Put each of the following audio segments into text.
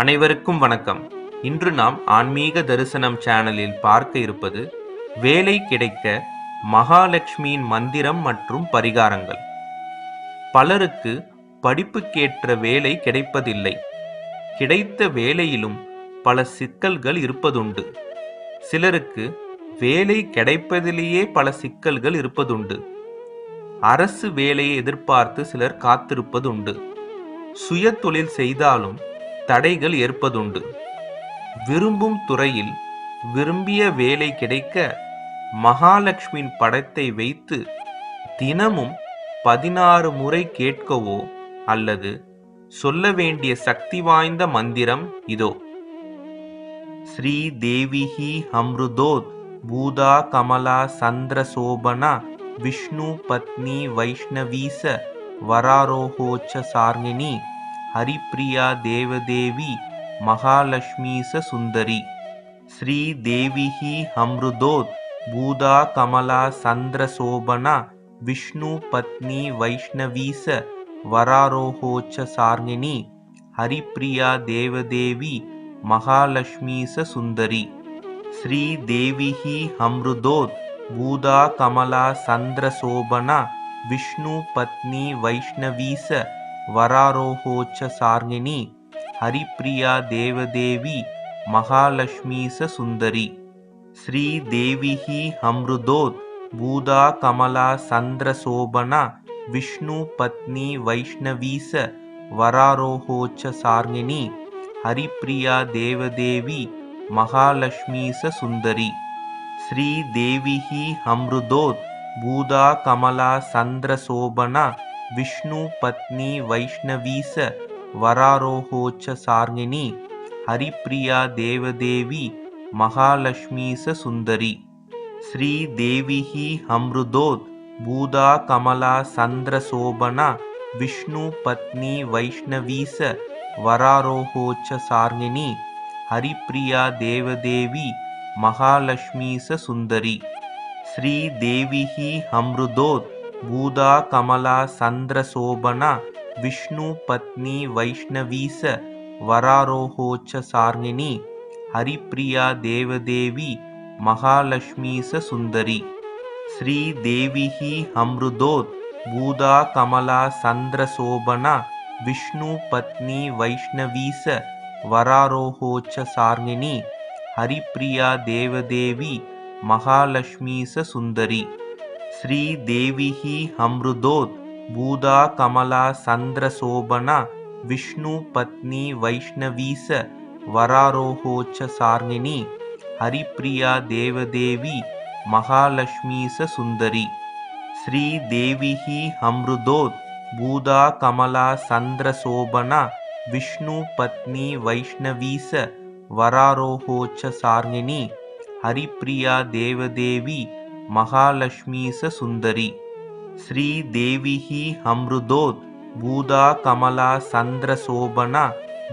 அனைவருக்கும் வணக்கம். இன்று நாம் ஆன்மீக தரிசனம் சேனலில் பார்க்க இருப்பது வேலை கிடைக்க மகாலட்சுமியின் மந்திரம் மற்றும் பரிகாரங்கள். பலருக்கு படிப்புக்கேற்ற வேலை கிடைப்பதில்லை. கிடைத்த வேலையிலும் பல சிக்கல்கள் இருப்பதுண்டு. சிலருக்கு வேலை கிடைப்பதிலேயே பல சிக்கல்கள் இருப்பதுண்டு. அரசு வேலையை எதிர்பார்த்து சிலர் காத்திருப்பதுண்டு. சுய தொழில் செய்தாலும் தடைகள் ஏற்பதுண்டு. விரும்பும் துறையில் விரும்பிய வேலை கிடைக்க மகாலட்சுமியின் படத்தை வைத்து தினமும் பதினாறு முறை கேட்கவோ அல்லது சொல்ல வேண்டிய சக்தி வாய்ந்த மந்திரம் இதோ. ஸ்ரீ தேவிஹி அம்ருதோத் பூதா கமலா சந்திர சோபனா விஷ்ணு பத்னி வைஷ்ணவீச வராரோகோச்ச சார்ணினி ஹரிப்பிரியா தேவதேவி மகாலட்சுமீச சுந்தரி. ஸ்ரீ தேவிஹி அம்ருதோத் பூதா கமலா சந்திரசோபனா விஷ்ணு பத்னி வைஷ்ணவீச வராரோகோச்ச சார்ணினி ஹரிப்பிரியா தேவதேவி மகாலட்சுமீச சுந்தரி. ஸ்ரீ தேவிஹி அம்ருதோத் பூதா கமலா சந்திரசோபனா விஷ்ணு பத்னி வைஷ்ணவீச வராரோகோச்ச சார்ணினி ஹரிப்பிரியா தேவதேவி மகாலட்சுமீச சுந்தரி. ஸ்ரீ தேவிஹி அம்ருதோத் பூதா கமலா சந்திர சோபனா விஷ்ணு பத்னி வைஷ்ணவீச வராரோகோச்ச சார்ணினி ஹரிப்பிரியா தேவதேவி மகாலட்சுமீச சுந்தரி. ஸ்ரீ தேவிஹி அம்ருதோத் பூதா கமலா சந்திர சோபனா விஷ்ணு பத்னி வைஷ்ணவீச வராரோகோச்ச சார்ணினி ஹரிப்பிரியா தேவதேவி மகாலட்சுமீச சுந்தரி. ஸ்ரீ தேவிஹி அம்ருதோத் பூதா கமலா சந்திர சோபனா விஷ்ணு பத்னி வைஷ்ணவீச வராரோகோச்ச சார்ணினி ஹரிப்பிரியா தேவதேவி மகாலட்சுமீச சுந்தரி. ஸ்ரீ தேவிஹி அம்ருதோத் பூதா கமலா சந்திர சோபனா விஷ்ணு பத்னி வைஷ்ணவீச வராரோகோச்ச சார்ணினி ஹரிப்பிரியா தேவதேவி மகாலட்சுமீச சுந்தரி. ஸ்ரீ தேவிஹி அம்ருதோத் பூதா கமலா சந்திர சோபனா விஷ்ணு பத்னி வைஷ்ணவீச வராரோகோச்ச சார்ணினி ஹரிப்பிரியா தேவதேவி மகாலட்சுமீச சுந்தரி. ஸ்ரீ தேவிஹி அம்ருதோத் பூதா கமலா சந்திரசோபனா விஷ்ணு பத்னி வைஷ்ணவீச வராரோகோச்ச சார்ணினி ஹரிப்பிரியா தேவதேவி மகாலட்சுமீச சுந்தரி. ஸ்ரீ தேவிஹி அம்ருதோத் பூதா கமலா சந்திரசோபனா விஷ்ணு பத்னி வைஷ்ணவீச வராரோகோச்ச சார்ணினி ஹரிப்பிரியா தேவதேவி மகாலட்சுமீச சுந்தரி ஸ்ரீ தேவிஹி அம்ருதோத் பூதா கமலா சந்திர சோபனா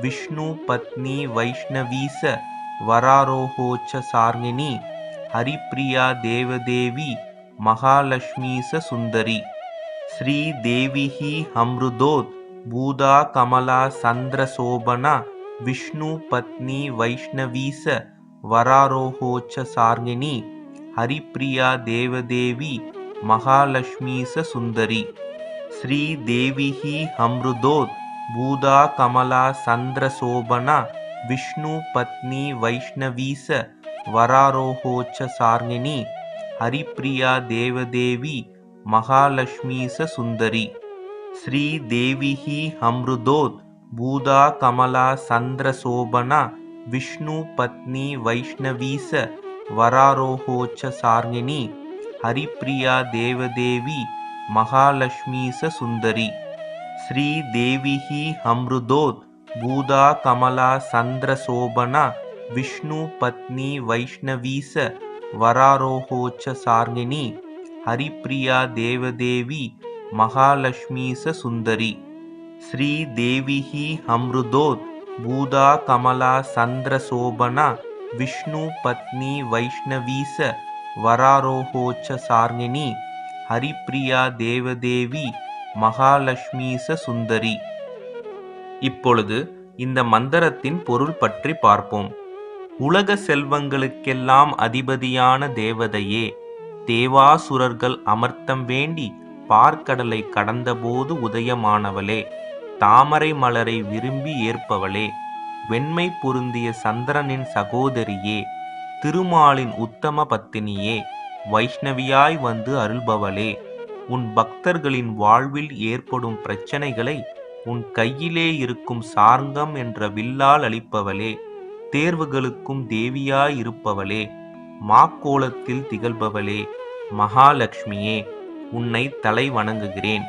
விஷ்ணு பத்னி வைஷ்ணவீச வராரோகோச்ச சார்ணினி ஹரிப்பிரியா தேவதேவி மகாலட்சுமீச சுந்தரி ஸ்ரீ தேவிஹி அம்ருதோத் பூதா கமலா சந்திர சோபனா விஷ்ணு பத்னி வைஷ்ணவீச வராரோகோச்ச சார்ணினி ஹரிப்பிரியா தேவதேவி மகாலட்சுமீச சுந்தரி. ஸ்ரீ தேவிஹி அம்ருதோத் பூதா கமலா சந்திரசோபனா விஷ்ணு பத்னி வைஷ்ணவீச வராரோகோச்ச சார்ணினி ஹரிப்பிரியா தேவதேவி மகாலட்சுமீச சுந்தரி. ஸ்ரீ தேவிஹி அம்ருதோத் பூதா கமலா சந்திரசோபனா விஷ்ணு பத்னி வைஷ்ணவீச வராரோகோச்ச சார்ணினி ஹரிப்பிரியா தேவதேவி மகாலட்சுமீச சுந்தரி. ஸ்ரீ தேவிஹி அம்ருதோத் பூதா கமலா சந்திர சந்திரசோபனா விஷ்ணு பத்னி வைஷ்ணவீச வராரோகோச்ச சார்ணினி ஹரிப்பிரியா தேவதேவி மகாலட்சுமீச சுந்தரி. ஸ்ரீ தேவிஹி அம்ருதோத் பூதா கமலா சந்திர சந்திரசோபனா விஷ்ணு பத்னி வைஷ்ணவீச வராரோகோச்ச சார்ணினி ஹரிப்பிரியா தேவதேவி மகாலட்சுமீச சுந்தரி. இப்பொழுது இந்த மந்திரத்தின் பொருள் பற்றி பார்ப்போம். உலக செல்வங்களுக்கெல்லாம் அதிபதியான தேவதையே தேவாசுரர்கள் அமர்த்தம் வேண்டி பார்க்கடலை கடந்தபோது உதயமானவளே தாமரை மலரை விரும்பி ஏற்பவளே வெண்மை பொருந்திய சந்திரனின் சகோதரியே திருமாலின் உத்தம பத்தினியே வைஷ்ணவியாய் வந்து அருள்பவளே உன் பக்தர்களின் வாழ்வில் ஏற்படும் பிரச்சனைகளை உன் கையிலே இருக்கும் சார்ங்கம் என்ற வில்லால் அளிப்பவளே தேர்வுகளுக்கும் தேவியாய் இருப்பவளே மாக்கோலத்தில் திகழ்பவளே மகாலட்சுமியே உன்னை தலை வணங்குகிறேன்.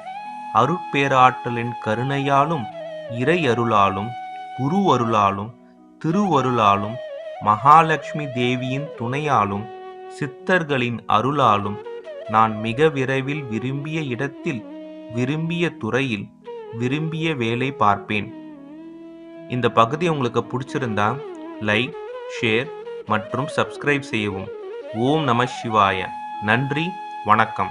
அருட்பேராற்றலின் கருணையாலும் இறை அருளாலும் குரு அருளாலும் திருவருளாலும் மகாலட்சுமி தேவியின் துணையாலும் சித்தர்களின் அருளாலும் நான் மிக விரைவில் விரும்பிய இடத்தில் விரும்பிய துறையில் விரும்பிய வேலை பார்ப்பேன். இந்த பகுதி உங்களுக்கு பிடிச்சிருந்தா லைக் ஷேர் மற்றும் சப்ஸ்கிரைப் செய்யவும். ஓம் நம சிவாய. நன்றி வணக்கம்.